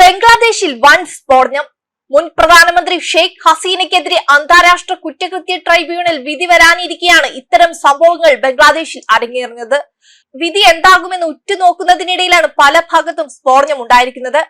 ബംഗ്ലാദേശിൽ വൻ സ്ഫോടനം. മുൻ പ്രധാനമന്ത്രി ഷെയ്ഖ് ഹസീനയ്ക്കെതിരെ അന്താരാഷ്ട്ര കുറ്റകൃത്യ ട്രൈബ്യൂണൽ വിധി വരാനിരിക്കെയാണ് ഇത്തരം സംഭവങ്ങൾ ബംഗ്ലാദേശിൽ അരങ്ങേറുന്നത്. വിധി എന്താകുമെന്ന് ഉറ്റുനോക്കുന്നതിനിടയിലാണ് പല ഭാഗത്തും സ്ഫോടനം ഉണ്ടായിരിക്കുന്നത്.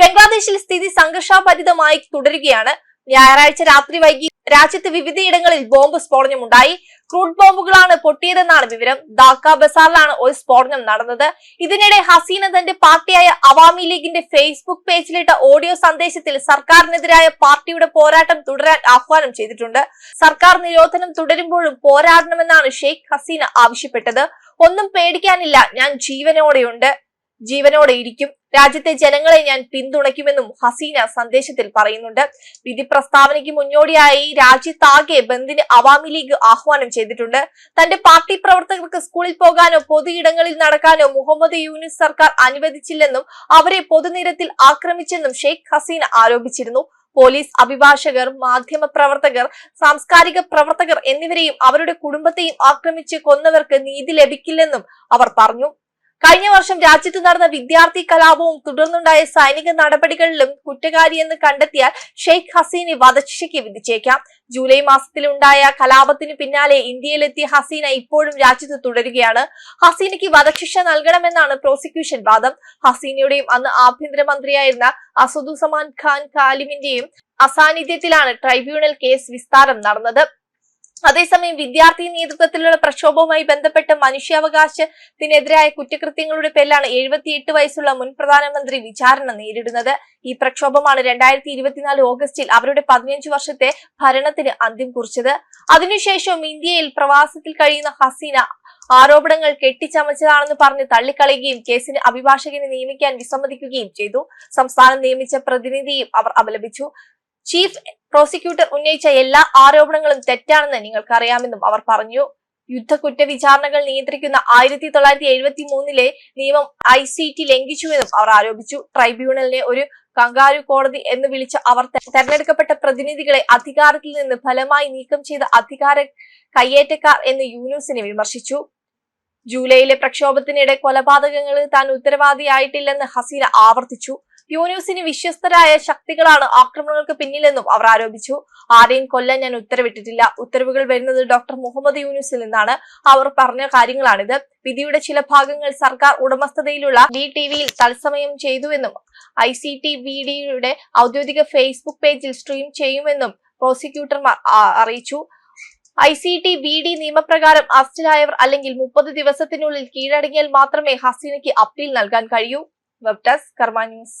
ബംഗ്ലാദേശിൽ സ്ഥിതി സംഘർഷാഭരിതമായി തുടരുകയാണ്. ഞായറാഴ്ച രാത്രി വൈകി രാജ്യത്ത് വിവിധയിടങ്ങളിൽ ബോംബ് സ്ഫോടനമുണ്ടായി. ക്രൂഡ് ബോംബുകളാണ് പൊട്ടിയതെന്നാണ് വിവരം. ധാക്ക ബസാറിലാണ് ഒരു സ്ഫോടനം നടന്നത്. ഇതിനിടെ ഹസീന തന്റെ പാർട്ടിയായ അവാമി ലീഗിന്റെ ഫേസ്ബുക്ക് പേജിലിട്ട ഓഡിയോ സന്ദേശത്തിൽ സർക്കാരിനെതിരായ പാർട്ടിയുടെ പോരാട്ടം തുടരാൻ ആഹ്വാനം ചെയ്തിട്ടുണ്ട്. സർക്കാർ നിരോധനം തുടരുമ്പോഴും പോരാടണമെന്നാണ് ഷെയ്ഖ് ഹസീന ആവശ്യപ്പെട്ടത്. ഒന്നും പേടിക്കാനില്ല. ഞാൻ ജീവനോടെയുണ്ട്. ജീവനോടെ ഇരിക്കും രാജ്യത്തെ ജനങ്ങളെ ഞാൻ പിന്തുണയ്ക്കുമെന്നും ഹസീന സന്ദേശത്തിൽ പറയുന്നുണ്ട്. വിധി പ്രസ്താവനയ്ക്ക് മുന്നോടിയായി രാജ്യത്താകെ ബന്ദിന് അവാമി ലീഗ് ആഹ്വാനം ചെയ്തിട്ടുണ്ട്. തന്റെ പാർട്ടി പ്രവർത്തകർക്ക് സ്കൂളിൽ പോകാനോ പൊതുയിടങ്ങളിൽ നടക്കാനോ മുഹമ്മദ് യൂനിസ് സർക്കാർ അനുവദിച്ചില്ലെന്നും അവരെ പൊതുനിരത്തിൽ ആക്രമിച്ചെന്നും ഷെയ്ഖ് ഹസീന ആരോപിച്ചിരുന്നു. പോലീസ് അഭിഭാഷകർ മാധ്യമ പ്രവർത്തകർ സാംസ്കാരിക പ്രവർത്തകർ എന്നിവരെയും അവരുടെ കുടുംബത്തെയും ആക്രമിച്ച് കൊന്നവർക്ക് നീതി ലഭിക്കില്ലെന്നും അവർ പറഞ്ഞു. കഴിഞ്ഞ വർഷം രാജ്യത്ത് നടന്ന വിദ്യാർത്ഥി കലാപവും തുടർന്നുണ്ടായ സൈനിക നടപടികളിലും കുറ്റകാരിയെന്ന് കണ്ടെത്തിയാൽ ഷെയ്ഖ് ഹസീനെ വധശിക്ഷയ്ക്ക് വിധിച്ചേക്കാം. ജൂലൈ മാസത്തിലുണ്ടായ കലാപത്തിന് പിന്നാലെ ഇന്ത്യയിലെത്തിയ ഹസീന ഇപ്പോഴും രാജ്യത്ത് തുടരുകയാണ്. ഹസീനയ്ക്ക് വധശിക്ഷ നൽകണമെന്നാണ് പ്രോസിക്യൂഷൻ വാദം. ഹസീനയുടെയും അന്ന് ആഭ്യന്തരമന്ത്രിയായിരുന്ന അസദുസമാൻ ഖാൻ കാലിമിന്റെയും അസാന്നിധ്യത്തിലാണ് ട്രൈബ്യൂണൽ കേസ് വിസ്താരം നടന്നത്. അതേസമയം വിദ്യാർത്ഥി നേതൃത്വത്തിലുള്ള പ്രക്ഷോഭവുമായി ബന്ധപ്പെട്ട് മനുഷ്യാവകാശത്തിനെതിരായ കുറ്റകൃത്യങ്ങളുടെ പേരിലാണ് എഴുപത്തിയെട്ട് വയസ്സുള്ള മുൻ പ്രധാനമന്ത്രി വിചാരണ നേരിടുന്നത്. ഈ പ്രക്ഷോഭമാണ് രണ്ടായിരത്തി ഇരുപത്തിനാല് ഓഗസ്റ്റിൽ അവരുടെ പതിനഞ്ച് വർഷത്തെ ഭരണത്തിന് അന്ത്യം കുറിച്ചത്. അതിനുശേഷവും ഇന്ത്യയിൽ പ്രവാസത്തിൽ കഴിയുന്ന ഹസീന ആരോപണങ്ങൾ കെട്ടിച്ചമച്ചതാണെന്ന് പറഞ്ഞ് തള്ളിക്കളയുകയും കേസിന് അഭിഭാഷകനെ നിയമിക്കാൻ വിസമ്മതിക്കുകയും ചെയ്തു. സംസ്ഥാനം നിയമിച്ച പ്രതിനിധിയും അവർ അപലപിച്ചു. ചീഫ് പ്രോസിക്യൂട്ടർ ഉന്നയിച്ച എല്ലാ ആരോപണങ്ങളും തെറ്റാണെന്ന് നിങ്ങൾക്കറിയാമെന്നും അവർ പറഞ്ഞു. യുദ്ധകുറ്റ വിചാരണകൾ നിയന്ത്രിക്കുന്ന ആയിരത്തി തൊള്ളായിരത്തി എഴുപത്തി മൂന്നിലെ നിയമം ഐ സി ടി ലംഘിച്ചുവെന്നും അവർ ആരോപിച്ചു. ട്രൈബ്യൂണലിനെ ഒരു കങ്കാരു കോടതി എന്ന് വിളിച്ച അവർ തെരഞ്ഞെടുക്കപ്പെട്ട പ്രതിനിധികളെ അധികാരത്തിൽ നിന്ന് ഫലമായി നീക്കം ചെയ്ത അധികാര കയ്യേറ്റക്കാർ എന്ന് യൂനൂസിനെ വിമർശിച്ചു. ജൂലൈയിലെ പ്രക്ഷോഭത്തിനിടെ കൊലപാതകങ്ങളിൽ താൻ ഉത്തരവാദിയായിട്ടില്ലെന്ന് ഹസീന ആവർത്തിച്ചു. യൂനുസിന് വിശ്വസ്തരായ ശക്തികളാണ് ആക്രമണങ്ങൾക്ക് പിന്നിലെന്നും അവർ ആരോപിച്ചു. ആരെയും കൊല്ലാൻ ഞാൻ ഉത്തരവിട്ടിട്ടില്ല. ഉത്തരവുകൾ വരുന്നത് ഡോക്ടർ മുഹമ്മദ് യൂനുസിൽ നിന്നാണ്. അവർ പറഞ്ഞ കാര്യങ്ങളാണിത്. വിധിയുടെ ചില ഭാഗങ്ങൾ സർക്കാർ ഉടമസ്ഥതയിലുള്ള ഡി ടി വിയിൽ തത്സമയം ചെയ്തുവെന്നും ഐ സി ടി വി ഡിയുടെ ഔദ്യോഗിക ഫേസ്ബുക്ക് പേജിൽ സ്ട്രീം ചെയ്യുമെന്നും പ്രോസിക്യൂട്ടർമാർ അറിയിച്ചു. I C T B D നിയമപ്രകാരം അറസ്റ്റിലായവർ അല്ലെങ്കിൽ മുപ്പത് ദിവസത്തിനുള്ളിൽ കീഴടങ്ങിയാൽ മാത്രമേ ഹസീനയ്ക്ക് അപ്പീൽ നൽകാൻ കഴിയൂ. Web desk Karma news.